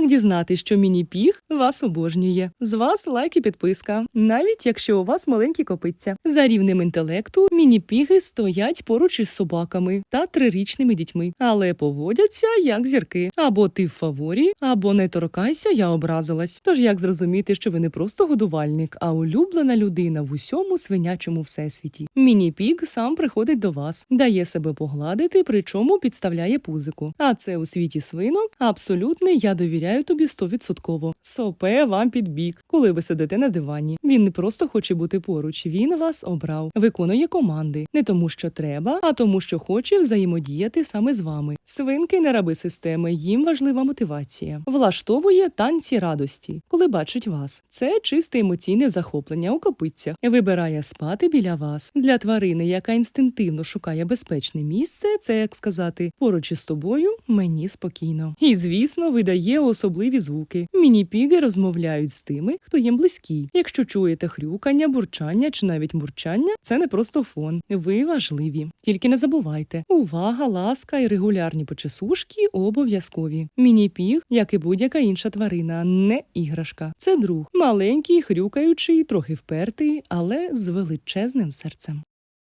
Як дізнатись, що міні-піг вас обожнює? З вас лайк і підписка, навіть якщо у вас маленькі копиця. За рівнем інтелекту міні-піги стоять поруч із собаками та трирічними дітьми, але поводяться як зірки. Або ти в фаворі, або не торкайся, я образилась. Тож як зрозуміти, що ви не просто годувальник, а улюблена людина в усьому свинячому всесвіті? Міні-піг сам приходить до вас, дає себе погладити, причому підставляє пузику. А це у світі свинок абсолютний я довіряю тобі стовідсотково. Сопе вам під бік, коли ви сидите на дивані. Він не просто хоче бути поруч, він вас обрав, виконує команди не тому, що треба, а тому, що хоче взаємодіяти саме з вами. Свинки не раби системи, їм важлива мотивація. Влаштовує танці радості, коли бачить вас. Це чисте емоційне захоплення у копицях. Вибирає спати біля вас. Для тварини, яка інстинктивно шукає безпечне місце, це як сказати, поруч із тобою мені спокійно. І звісно, видає особливі звуки. Міні-піги розмовляють з тими, хто їм близький. Якщо чуєте хрюкання, бурчання чи навіть мурчання, це не просто фон. Ви важливі. Тільки не забувайте, увага, ласка і регулярні почесушки обов'язкові. Міні-піг, як і будь-яка інша тварина, не іграшка. Це друг, маленький, хрюкаючий, трохи впертий, але з величезним серцем.